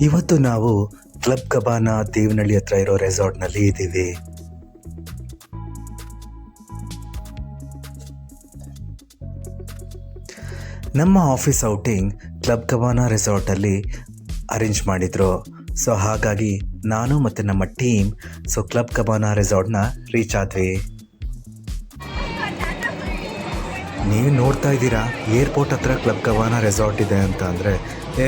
ಇವತ್ತು ನಾವು ಕ್ಲಬ್ ಕಬಾನ ದೇವನಹಳ್ಳಿ ಹತ್ರ ಇರೋ ರೆಸಾರ್ಟ್ನಲ್ಲಿ ಇದ್ದೀವಿ. ನಮ್ಮ ಆಫೀಸ್ ಔಟಿಂಗ್ ಕ್ಲಬ್ ಕವಾನ ರೆಸಾರ್ಟಲ್ಲಿ ಅರೇಂಜ್ ಮಾಡಿದ್ರು. ಸೊ ಹಾಗಾಗಿ ನಾನು ಮತ್ತು ನಮ್ಮ ಟೀಮ್ ಸೊ ಕ್ಲಬ್ ಕಬಾನ ರೆಸಾರ್ಟ್ನ ರೀಚ್ ಆದ್ವಿ. ನೀವು ನೋಡ್ತಾ ಇದ್ದೀರಾ? ಏರ್ಪೋರ್ಟ್ ಹತ್ರ ಕ್ಲಬ್ ಕವಾನ ರೆಸಾರ್ಟ್ ಇದೆ ಅಂತ ಅಂದರೆ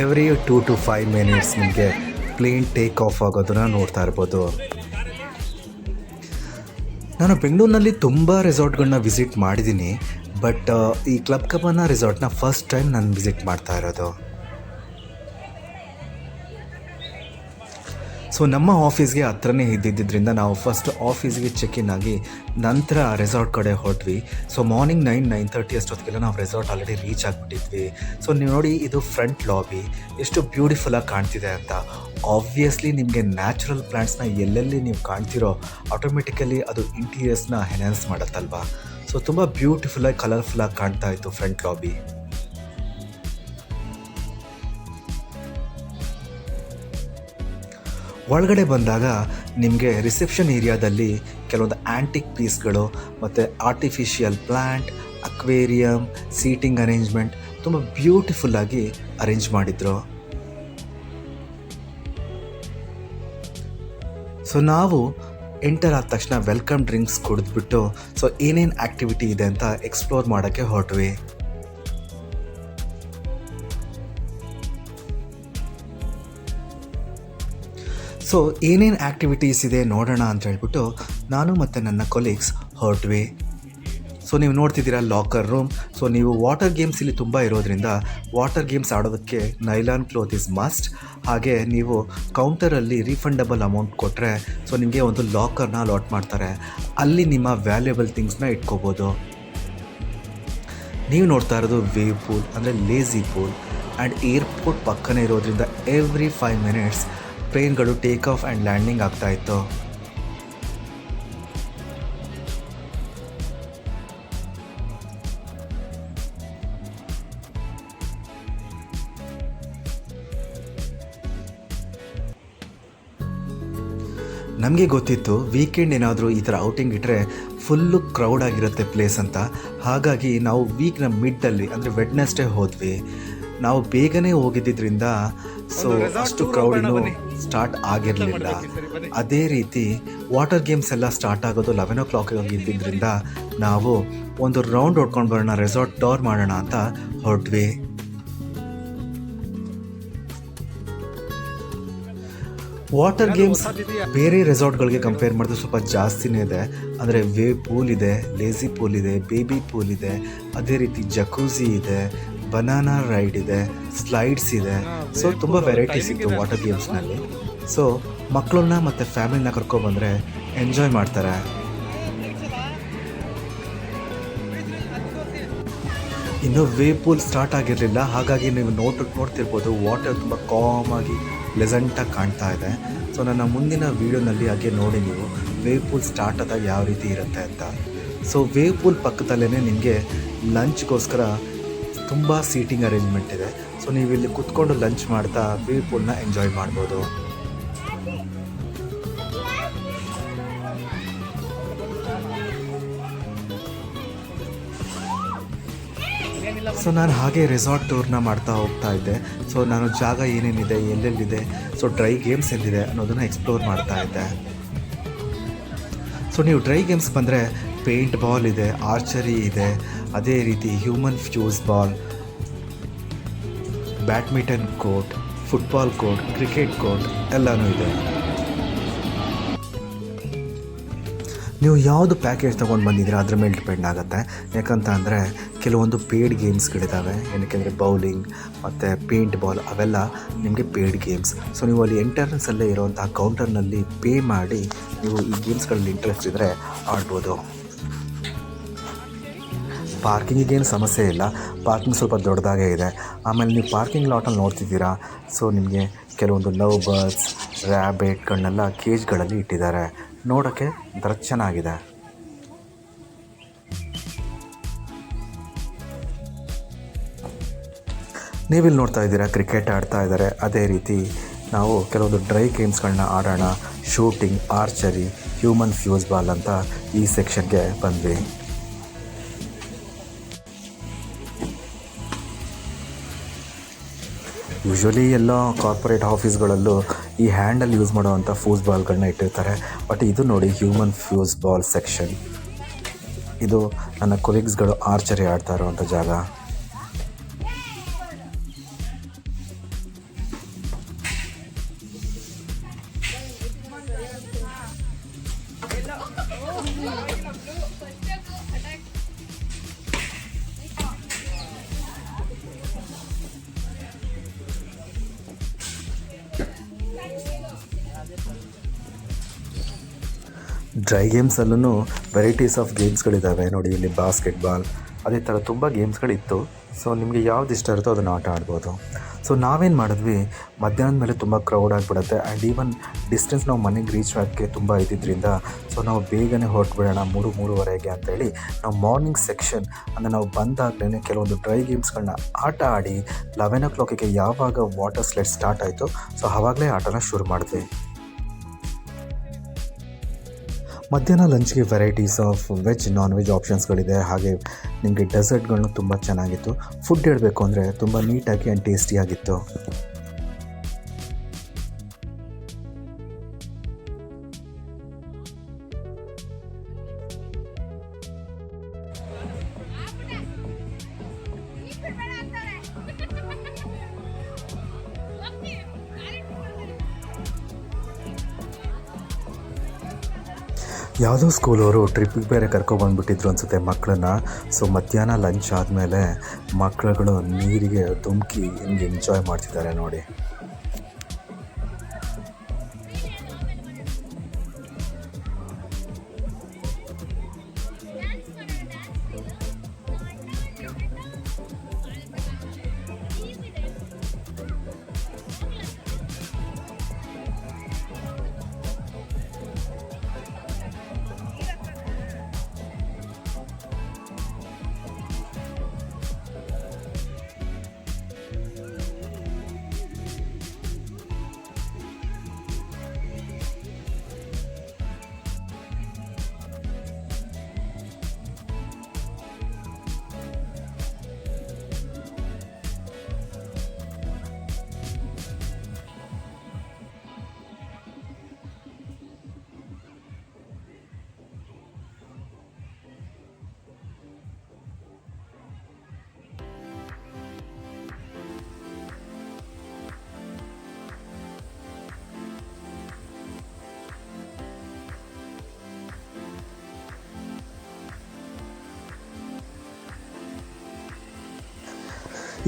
every two to five minutes ನಿಮಗೆ ಪ್ಲೇನ್ ಟೇಕ್ ಆಫ್ ಆಗೋದನ್ನ ನೋಡ್ತಾ ಇರ್ಬೋದು. ನಾನು ಬೆಂಗಳೂರಿನಲ್ಲಿ ತುಂಬ ರೆಸಾರ್ಟ್ಗಳನ್ನ ವಿಸಿಟ್ ಮಾಡಿದ್ದೀನಿ. ಬಟ್ ಈ ಕ್ಲಬ್ ಕಬಾನ ರೆಸಾರ್ಟ್ನ ಫಸ್ಟ್ ಟೈಮ್ ನಾನು ವಿಸಿಟ್ ಮಾಡ್ತಾ ಇರೋದು. ಸೊ ನಮ್ಮ ಆಫೀಸ್ಗೆ ಹತ್ರನೇ ಇದ್ದಿದ್ದರಿಂದ ನಾವು ಫಸ್ಟ್ ಆಫೀಸ್ಗೆ ಚೆಕ್ ಇನ್ ಆಗಿ ನಂತರ ರೆಸಾರ್ಟ್ ಕಡೆ ಹೊರಟ್ವಿ so morning nine nine thirty ಅಷ್ಟೊತ್ತಿಗೆಲ್ಲ ನಾವು ರೆಸಾರ್ಟ್ ಆಲ್ರೆಡಿ ರೀಚ್ ಆಗಿಬಿಟ್ಟಿದ್ವಿ. ಸೊ ನೀವು ನೋಡಿ ಇದು ಫ್ರಂಟ್ ಲಾಬಿ ಎಷ್ಟು ಬ್ಯೂಟಿಫುಲ್ಲಾಗಿ ಕಾಣ್ತಿದೆ ಅಂತ. ಆಬ್ವಿಯಸ್ಲಿ ನಿಮಗೆ ನ್ಯಾಚುರಲ್ ಪ್ಲ್ಯಾಂಟ್ಸ್ನ ಎಲ್ಲೆಲ್ಲಿ ನೀವು ಕಾಣ್ತಿರೋ ಆಟೋಮೆಟಿಕಲಿ ಅದು ಇಂಟೀರಿಯರ್ಸ್ನ ಎನ್ಹಾನ್ಸ್ ಮಾಡುತ್ತಲ್ವಾ? ಸೊ ತುಂಬ ಬ್ಯೂಟಿಫುಲ್ಲಾಗಿ ಕಲರ್ಫುಲ್ಲಾಗಿ ಕಾಣ್ತಾ ಇತ್ತು ಫ್ರಂಟ್ ಲಾಬಿ ಒಳಗಡೆ ಬಂದಾಗ ನಿಮಗೆ ರಿಸೆಪ್ಷನ್ ಏರಿಯಾದಲ್ಲಿ ಕೆಲವೊಂದು ಆ್ಯಂಟಿಕ್ ಪೀಸ್ಗಳು ಮತ್ತು artificial plant aquarium seating arrangement ತುಂಬ ಬ್ಯೂಟಿಫುಲ್ಲಾಗಿ ಅರೇಂಜ್ ಮಾಡಿದರು. ಸೊ ನಾವು ಎಂಟರ್ ಆದ ತಕ್ಷಣ ವೆಲ್ಕಮ್ ಡ್ರಿಂಕ್ಸ್ ಕುಡಿದ್ಬಿಟ್ಟು ಸೊ ಏನೇನು ಆ್ಯಕ್ಟಿವಿಟಿ ಇದೆ ಅಂತ ಎಕ್ಸ್ಪ್ಲೋರ್ ಮಾಡೋಕ್ಕೆ ಹೊರಟ್ವಿ. ಸೊ ಏನೇನು ಆ್ಯಕ್ಟಿವಿಟೀಸ್ ಇದೆ ನೋಡೋಣ ಅಂತ ಹೇಳ್ಬಿಟ್ಟು ನಾನು ಮತ್ತು ನನ್ನ ಕೊಲೀಗ್ಸ್ ಹೊರಟ್ವಿ. ಸೊ ನೀವು ನೋಡ್ತಿದ್ದೀರಾ ಲಾಕರ್ ರೂಮ್ ಸೊ ನೀವು ವಾಟರ್ ಗೇಮ್ಸ್ ಇಲ್ಲಿ ತುಂಬ ಇರೋದ್ರಿಂದ ವಾಟರ್ ಗೇಮ್ಸ್ ಆಡೋದಕ್ಕೆ ನೈಲಾನ್ ಕ್ಲೋತ್ ಇಸ್ ಮಸ್ಟ್ ಹಾಗೆ ನೀವು ಕೌಂಟರಲ್ಲಿ ರೀಫಂಡಬಲ್ ಅಮೌಂಟ್ ಕೊಟ್ಟರೆ ಸೊ ನಿಮಗೆ ಒಂದು ಲಾಕರ್ನ ಅಲಾಟ್ ಮಾಡ್ತಾರೆ. ಅಲ್ಲಿ ನಿಮ್ಮ ವ್ಯಾಲ್ಯೂಬಲ್ ಥಿಂಗ್ಸ್ನ ಇಟ್ಕೋಬೋದು. ನೀವು ನೋಡ್ತಾ ಇರೋದು ವೇವ್ ಪೂಲ್ ಅಂದರೆ ಲೇಝಿ ಪೂಲ್ ಆ್ಯಂಡ್ ಏರ್ಪೋರ್ಟ್ ಪಕ್ಕನೇ ಇರೋದ್ರಿಂದ ಎವ್ರಿ ಫೈವ್ ಮಿನಿಟ್ಸ್ ಪ್ಲೇನ್ಗಳು ಟೇಕ್ ಆಫ್ ಆ್ಯಂಡ್ ಲ್ಯಾಂಡಿಂಗ್ ಆಗ್ತಾ ಇತ್ತು. ನಮಗೆ ಗೊತ್ತಿತ್ತು ವೀಕೆಂಡ್ ಏನಾದರೂ ಈ ಥರ ಔಟಿಂಗ್ ಇಟ್ಟರೆ ಫುಲ್ಲು ಕ್ರೌಡ್ ಆಗಿರುತ್ತೆ ಪ್ಲೇಸ್ ಅಂತ. ಹಾಗಾಗಿ ನಾವು ವೀಕ್ನ ಮಿಡ್ಡಲ್ಲಿ, ಅಂದರೆ ವೆಡ್ನೆಸ್ಡೇ ಹೋದ್ವಿ. ನಾವು ಬೇಗನೆ ಹೋಗಿದ್ದರಿಂದ ಸೊ ಅಷ್ಟು ಕ್ರೌಡ್ ಇನ್ನೂ ಸ್ಟಾರ್ಟ್ ಆಗಿರಲಿಲ್ಲ. ಅದೇ ರೀತಿ ವಾಟರ್ ಗೇಮ್ಸ್ ಎಲ್ಲ ಸ್ಟಾರ್ಟ್ ಆಗೋದು ಲೆವೆನ್ ಓ ಕ್ಲಾಕ್ ಇದ್ದಿದ್ದರಿಂದ ನಾವು ಒಂದು ರೌಂಡ್ ಹೊಡ್ಕೊಂಡು ಬರೋಣ ರೆಸಾರ್ಟ್ ಟೋರ್ ಮಾಡೋಣ ಅಂತ ಹೊರಟ್ವಿ. ವಾಟರ್ ಗೇಮ್ಸ್ ಬೇರೆ ರೆಸಾರ್ಟ್ಗಳಿಗೆ ಕಂಪೇರ್ ಮಾಡಿದ್ರೆ ಸ್ವಲ್ಪ ಜಾಸ್ತಿನೇ ಇದೆ. ಅಂದರೆ ವೇ ಪೂಲ್ ಇದೆ ಲೇಸಿ ಪೂಲ್ ಇದೆ ಬೇಬಿ ಪೂಲ್ ಇದೆ. ಅದೇ ರೀತಿ ಜಕೂಸಿ ಇದೆ ಬನಾನಾ ರೈಡ್ ಇದೆ ಸ್ಲೈಡ್ಸ್ ಇದೆ. ಸೊ ತುಂಬ ವೆರೈಟೀಸ್ ಇತ್ತು ವಾಟರ್ ಗೇಮ್ಸ್ನಲ್ಲಿ ಸೊ ಮಕ್ಕಳನ್ನ ಮತ್ತು ಫ್ಯಾಮಿಲಿನ ಕರ್ಕೊಬಂದರೆ ಎಂಜಾಯ್ ಮಾಡ್ತಾರೆ. ಇನ್ನು ವೇ ಪೂಲ್ ಸ್ಟಾರ್ಟ್ ಆಗಿರಲಿಲ್ಲ. ಹಾಗಾಗಿ ನೀವು ನೋಟ್ ನೋಡ್ತಿರ್ಬೋದು ವಾಟರ್ ತುಂಬ ಕಾಮಾಗಿ ಪ್ಲೆಸೆಂಟಾಗಿ ಕಾಣ್ತಾ ಇದೆ. ಸೊ ನನ್ನ ಮುಂದಿನ ವೀಡಿಯೋನಲ್ಲಿ ಹಾಗೆ ನೋಡಿ ನೀವು ವೇ ಪೂಲ್ ಸ್ಟಾರ್ಟ್ ಆದಾಗ ಯಾವ ರೀತಿ ಇರುತ್ತೆ ಅಂತ. ಸೊ ವೇ ಪೂಲ್ ಪಕ್ಕದಲ್ಲೇ ನಿಮಗೆ ಲಂಚ್ಗೋಸ್ಕರ ತುಂಬ ಸೀಟಿಂಗ್ ಅರೇಂಜ್ಮೆಂಟ್ ಇದೆ. ಸೊ ನೀವು ಇಲ್ಲಿ ಕುತ್ಕೊಂಡು ಲಂಚ್ ಮಾಡ್ತಾ ವೇವ್ ಎಂಜಾಯ್ ಮಾಡ್ಬೋದು. ಸೊ ನಾನು ಹಾಗೆ ರೆಸಾರ್ಟ್ ಟೂರ್ನ ಮಾಡ್ತಾ ಹೋಗ್ತಾ ಇದ್ದೆ. ಸೊ ನಾನು ಜಾಗ ಏನೇನಿದೆ, ಎಲ್ಲೆಲ್ಲಿದೆ ಸೊ ಡ್ರೈ ಗೇಮ್ಸ್ ಎಲ್ಲಿದೆ ಅನ್ನೋದನ್ನು ಎಕ್ಸ್ಪ್ಲೋರ್ ಮಾಡ್ತಾ ಇದ್ದೆ. ಸೊ ನೀವು ಡ್ರೈ ಗೇಮ್ಸ್ ಬಂದರೆ ಪೇಂಟ್ ಬಾಲ್ ಇದೆ ಆರ್ಚರಿ ಇದೆ ಅದೇ ರೀತಿ human foosball badminton court football court cricket court ಎಲ್ಲನೂ ಇದೆ. ನೀವು ಯಾವುದು ಪ್ಯಾಕೇಜ್ ತೊಗೊಂಡು ಬಂದಿದ್ದೀರಾ, ಅದ್ರ ಮೇಲೆ ಡಿಪೆಂಡ್ ಆಗುತ್ತೆ. ಯಾಕಂತ ಅಂದರೆ ಕೆಲವೊಂದು ಪೇಯ್ಡ್ ಗೇಮ್ಸ್ಗಳಿದ್ದಾವೆ ಏನಕ್ಕೆಂದರೆ ಬೌಲಿಂಗ್ ಮತ್ತು ಪೇಂಟ್ ಬಾಲ್ ಅವೆಲ್ಲ ನಿಮಗೆ ಪೇಯ್ಡ್ ಗೇಮ್ಸ್ ಸೊ ನೀವು ಅಲ್ಲಿ ಎಂಟ್ರೆನ್ಸಲ್ಲೇ ಇರುವಂತಹ ಕೌಂಟರ್ನಲ್ಲಿ ಪೇ ಮಾಡಿ ನೀವು ಈ ಗೇಮ್ಸ್ಗಳಲ್ಲಿ ಇಂಟ್ರೆಸ್ಟ್ ಇದ್ದರೆ ಆಡ್ಬೋದು. ಪಾರ್ಕಿಂಗಿಗೇನು ಸಮಸ್ಯೆ ಇಲ್ಲ. ಪಾರ್ಕಿಂಗ್ ಸ್ವಲ್ಪ ದೊಡ್ಡದಾಗೇ ಇದೆ. ಆಮೇಲೆ ನೀವು ಪಾರ್ಕಿಂಗ್ ಲಾಟಲ್ಲಿ ನೋಡ್ತಿದ್ದೀರಾ? ಸೊ ನಿಮಗೆ ಕೆಲವೊಂದು ಲವ್ ಬರ್ಡ್ಸ್ ರ್ಯಾಬಿಟ್ಗಳನ್ನೆಲ್ಲ ಕೇಜ್ಗಳಲ್ಲಿ ಇಟ್ಟಿದ್ದಾರೆ. ನೋಡೋಕ್ಕೆ ಒಂಥರ ಚೆನ್ನಾಗಿದೆ. ನೀವಿಲ್ಲಿ ನೋಡ್ತಾ ಇದ್ದೀರಾ, ಕ್ರಿಕೆಟ್ ಆಡ್ತಾ ಇದ್ದಾರೆ. ಅದೇ ರೀತಿ ನಾವು ಕೆಲವೊಂದು ಡ್ರೈ ಗೇಮ್ಸ್ಗಳನ್ನ ಆಡೋಣ. Shooting, archery, human foosball ಅಂತ ಈ ಸೆಕ್ಷನ್ಗೆ ಬಂದ್ವಿ. ಯೂಶ್ವಲಿ ಎಲ್ಲ ಕಾರ್ಪೊರೇಟ್ ಆಫೀಸ್ಗಳಲ್ಲೂ ಈ ಹ್ಯಾಂಡಲ್ ಯೂಸ್ ಮಾಡುವಂಥ ಫ್ಯೂಸ್ ಬಾಲ್ಗಳನ್ನ ಇಟ್ಟಿರ್ತಾರೆ. ಬಟ್ ಇದು ನೋಡಿ ಹ್ಯೂಮನ್ ಫ್ಯೂಸ್ ಬಾಲ್ ಸೆಕ್ಷನ್ ಇದು ನನ್ನ ಕೊಲೀಗ್ಸ್ಗಳು ಆರ್ಚರಿ ಆಡ್ತಾ ಇರುವಂಥ ಜಾಗ. ಡ್ರೈ ಗೇಮ್ಸಲ್ಲೂ ವೆರೈಟೀಸ್ ಆಫ್ ಗೇಮ್ಸ್ಗಳಿದ್ದಾವೆ ನೋಡಿ, ಇಲ್ಲಿ ಬಾಸ್ಕೆಟ್ಬಾಲ್ ಅದೇ ಥರ ತುಂಬ ಗೇಮ್ಸ್ಗಳಿತ್ತು ಸೊ ನಿಮಗೆ ಯಾವ್ದು ಇಷ್ಟ ಇರುತ್ತೋ ಅದನ್ನು ಆಟ ಆಡ್ಬೋದು. ಸೊ ನಾವೇನು ಮಾಡಿದ್ವಿ, ಮಧ್ಯಾಹ್ನದ ಮೇಲೆ ತುಂಬ ಕ್ರೌಡ್ ಆಗಿಬಿಡುತ್ತೆ ಆ್ಯಂಡ್ ಈವನ್ ಡಿಸ್ಟೆನ್ಸ್ ನಾವು ಮನೆಗೆ ರೀಚ್ ಆಗೋಕ್ಕೆ ತುಂಬ ಇದ್ದಿದ್ದರಿಂದ ಸೊ ನಾವು ಬೇಗನೆ ಹೊರಟ್ಬಿಡೋಣ, ಮೂರು, ಮೂರುವರೆಗೆ ಅಂತೇಳಿ ನಾವು ಮಾರ್ನಿಂಗ್ ಸೆಕ್ಷನ್ ಅಂದರೆ ನಾವು ಬಂದಾಗಲೇ ಕೆಲವೊಂದು ಡ್ರೈ ಗೇಮ್ಸ್ಗಳನ್ನ ಆಟ ಆಡಿ ಲೆವೆನ್ ಓ ಕ್ಲಾಕಿಗೆ ಯಾವಾಗ ವಾಟರ್ ಸ್ಲೈಡ್ ಸ್ಟಾರ್ಟ್ ಆಯಿತು ಸೊ ಆವಾಗಲೇ ಆಟನ ಶುರು ಮಾಡಿದ್ವಿ. ಮಧ್ಯಾಹ್ನ ಲಂಚ್ಗೆ varieties of veg non veg ಆಪ್ಷನ್ಸ್ಗಳಿದೆ ಹಾಗೆ ನಿಮಗೆ ಡೆಸರ್ಟ್ಗಳನ್ನೂ ತುಂಬ ಚೆನ್ನಾಗಿತ್ತು. ಫುಡ್ ಹೇಳಬೇಕು ಅಂದರೆ ತುಂಬ ನೀಟಾಗಿ ಆ್ಯಂಡ್ ಟೇಸ್ಟಿಯಾಗಿತ್ತು ಯಾವುದೋ ಸ್ಕೂಲವರು ಟ್ರಿಪ್ಪಿಗೆ ಬೇರೆ ಕರ್ಕೊಬಂದ್ಬಿಟ್ಟಿದ್ರು ಅನಿಸುತ್ತೆ ಮಕ್ಕಳನ್ನ ಸೊ ಮಧ್ಯಾಹ್ನ ಲಂಚ್ ಆದಮೇಲೆ ಮಕ್ಕಳುಗಳು ನೀರಿಗೆ ಧುಮುಕಿ ಹಿಂಗೆ ಎಂಜಾಯ್ ಮಾಡ್ತಿದ್ದಾರೆ ನೋಡಿ.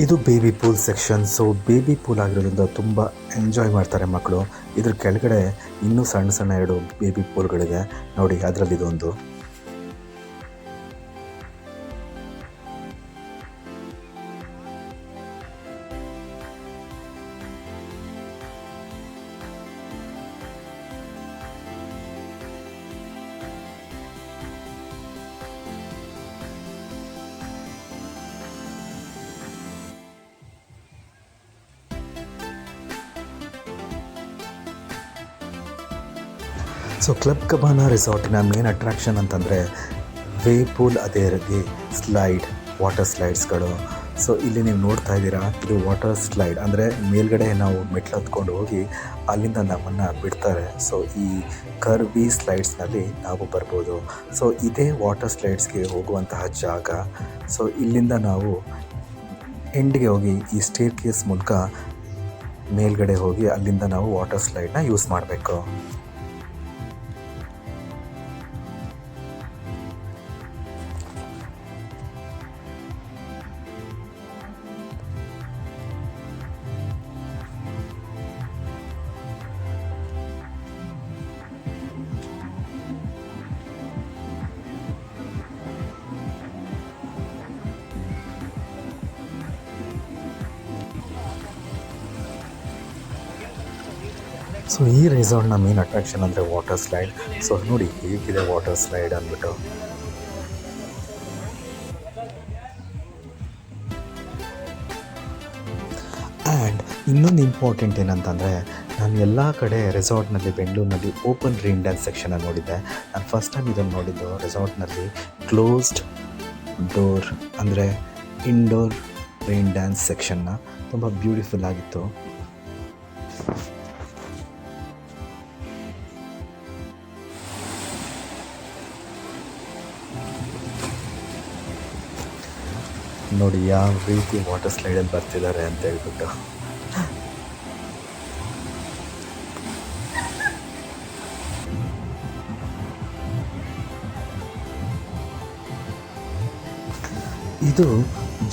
ಇದು baby pool section so baby pool ಆಗಿರೋದ್ರಿಂದ ತುಂಬ ಎಂಜಾಯ್ ಮಾಡ್ತಾರೆ ಮಕ್ಕಳು ಇದ್ರ ಕೆಳಗಡೆ ಇನ್ನೂ ಸಣ್ಣ ಸಣ್ಣ ಎರಡು ಬೇಬಿ ಪೂಲ್ಗಳಿದೆ ನೋಡಿ ಅದರಲ್ಲಿ ಸೊ ಕ್ಲಬ್ ಕಬಾನ ರಿಸಾರ್ಟಿನ ಮೇನ್ ಅಟ್ರಾಕ್ಷನ್ ಅಂತಂದರೆ ವೇ ಪೂಲ್ ಅದೇ ರೀತಿ ಸ್ಲೈಡ್ ವಾಟರ್ ಸ್ಲೈಡ್ಸ್ಗಳು ಸೊ ಇಲ್ಲಿ ನೀವು ನೋಡ್ತಾ ಇದ್ದೀರಾ, ಇದು ವಾಟರ್ ಸ್ಲೈಡ್ ಅಂದರೆ ಮೇಲ್ಗಡೆ ನಾವು ಮೆಟ್ಲು ಹತ್ಕೊಂಡು ಹೋಗಿ ಅಲ್ಲಿಂದ ನಮ್ಮನ್ನು ಬಿಡ್ತಾರೆ. ಸೊ ಈ ಕರ್ವಿ ಸ್ಲೈಡ್ಸ್ನಲ್ಲಿ ನಾವು ಬರ್ಬೋದು. ಸೊ ಇದೇ ವಾಟರ್ ಸ್ಲೈಡ್ಸ್ಗೆ ಹೋಗುವಂತಹ ಜಾಗ. ಸೊ ಇಲ್ಲಿಂದ ನಾವು ಎಂಡ್ಗೆ ಹೋಗಿ ಈ ಸ್ಟೇರ್ ಕೇಸ್ ಮೂಲಕ ಮೇಲ್ಗಡೆ ಹೋಗಿ ಅಲ್ಲಿಂದ ನಾವು ವಾಟರ್ ಸ್ಲೈಡ್ನ ಯೂಸ್ ಮಾಡಬೇಕು. ಸೊ ಈ ರೆಸಾರ್ಟ್ನ ಮೇನ್ ಅಟ್ರಾಕ್ಷನ್ ಅಂದರೆ ವಾಟರ್ ಸ್ಲೈಡ್ ಸೊ ನೋಡಿ ಹೇಗಿದೆ ವಾಟರ್ ಸ್ಲೈಡ್ ಅಂದ್ಬಿಟ್ಟು. ಆ್ಯಂಡ್ ಇನ್ನೊಂದು ಇಂಪಾರ್ಟೆಂಟ್ ಏನಂತಂದರೆ, ನಾನು ಎಲ್ಲ ಕಡೆ ರೆಸಾರ್ಟ್ನಲ್ಲಿ ಬೆಂಗಳೂರಿನಲ್ಲಿ ಓಪನ್ ರೈನ್ ಡ್ಯಾನ್ಸ್ ಸೆಕ್ಷನ್ನ ನೋಡಿದ್ದೆ. ನಾನು ಫಸ್ಟ್ ಟೈಮ್ ಇದನ್ನು ನೋಡಿದ್ದು ರೆಸಾರ್ಟ್ನಲ್ಲಿ ಕ್ಲೋಸ್ಡ್ ಡೋರ್ ಅಂದರೆ ಇಂಡೋರ್ ರೈನ್ ಡ್ಯಾನ್ಸ್ ಸೆಕ್ಷನ್ನ ತುಂಬ ಬ್ಯೂಟಿಫುಲ್ ಆಗಿತ್ತು. ನೋಡಿ ಯಾವ ರೀತಿ ವಾಟರ್ ಸ್ಲೈಡಲ್ಲಿ ಬರ್ತಿದ್ದಾರೆ ಅಂತ ಹೇಳ್ಬಿಟ್ಟು. ಇದು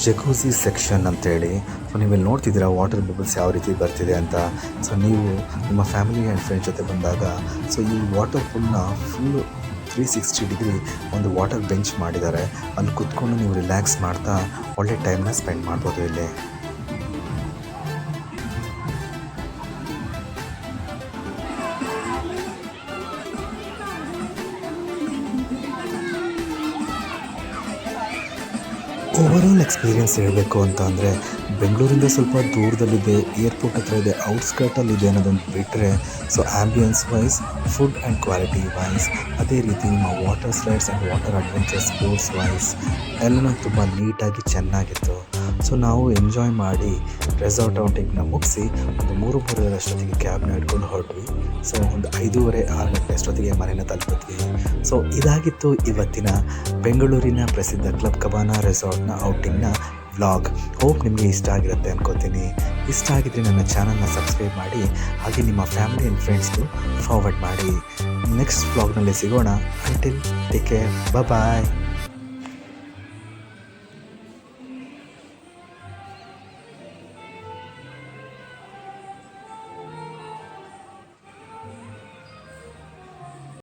ಜಕೂಸಿ ಸೆಕ್ಷನ್ ಅಂತೇಳಿ. ಸೊ ನೀವಿಲ್ಲಿ ನೋಡ್ತಿದ್ದೀರಾ ವಾಟರ್ ಬಬಲ್ಸ್ ಯಾವ ರೀತಿ ಬರ್ತಿದೆ ಅಂತ. ಸೊ ನೀವು ನಿಮ್ಮ ಫ್ಯಾಮಿಲಿ ಆ್ಯಂಡ್ ಫ್ರೆಂಡ್ಸ್ ಜೊತೆ ಬಂದಾಗ ಸೊ ಈ ವಾಟರ್ ಫುಲ್ನ ಫುಲ್ಲು ತ್ರೀ ಸಿಕ್ಸ್ಟಿ ಡಿಗ್ರಿ ಒಂದು ವಾಟರ್ ಬೆಂಚ್ ಮಾಡಿದ್ದಾರೆ. ಅಲ್ಲಿ ಕುತ್ಕೊಂಡು ನೀವು ರಿಲ್ಯಾಕ್ಸ್ ಮಾಡ್ತಾ ಒಳ್ಳೆ ಟೈಮ್ನ ಸ್ಪೆಂಡ್ ಮಾಡ್ಬೋದು ಇಲ್ಲಿ. ಓವರಾಲ್ ಎಕ್ಸ್ಪೀರಿಯನ್ಸ್ ಹೇಳಬೇಕು ಅಂತ ಅಂದರೆ ಬೆಂಗಳೂರಿಂದ ಸ್ವಲ್ಪ ದೂರದಲ್ಲಿದೆ ಏರ್ಪೋರ್ಟ್ ಹತ್ರ ಇದೆ ಔಟ್ಸ್ಕರ್ಟಲ್ಲಿದೆ ಅನ್ನೋದೊಂದು ಬಿಟ್ಟರೆ so ambience wise food and quality wise ಅದೇ ರೀತಿ ನಿಮ್ಮ water slides and water adventure sports wise ಎಲ್ಲನೂ ತುಂಬ ನೀಟಾಗಿ ಚೆನ್ನಾಗಿತ್ತು. ಸೊ ನಾವು ಎಂಜಾಯ್ ಮಾಡಿ ರೆಸಾರ್ಟ್ ಔಟಿಂಗ್ನ ಮುಗಿಸಿ, ಒಂದು ಮೂರು ಮೂರುವರೆ ಅಷ್ಟೊತ್ತಿಗೆ ಕ್ಯಾಬ್ನ ಹಿಡ್ಕೊಂಡು ಹೊರಟ್ವಿ. ಸೊ ಒಂದು ಐದೂವರೆ, ಆರು ಗಂಟೆ ಅಷ್ಟೊತ್ತಿಗೆ ಮನೆಯನ್ನು ತಲುಪಿದ್ವಿ. ಸೊ ಇದಾಗಿತ್ತು ಇವತ್ತಿನ ಬೆಂಗಳೂರಿನ ಪ್ರಸಿದ್ಧ ಕ್ಲಬ್ ಕಬಾನ ರೆಸಾರ್ಟ್ನ ಔಟಿಂಗ್ನ ವ್ಲಾಗ್ ಹೋಪ್ ನಿಮಗೆ ಇಷ್ಟ ಆಗಿರುತ್ತೆ ಅನ್ಕೋತೀನಿ. ಇಷ್ಟ ಆಗಿದ್ರೆ ನನ್ನ ಚಾನಲ್ನ ಸಬ್ಸ್ಕ್ರೈಬ್ ಮಾಡಿ, ಹಾಗೆ ನಿಮ್ಮ ಫ್ಯಾಮಿಲಿ ಆ್ಯಂಡ್ ಫ್ರೆಂಡ್ಸ್ಗೂ ಫಾರ್ವರ್ಡ್ ಮಾಡಿ. ನೆಕ್ಸ್ಟ್ ವ್ಲಾಗ್ನಲ್ಲಿ ಸಿಗೋಣ. Until take care bye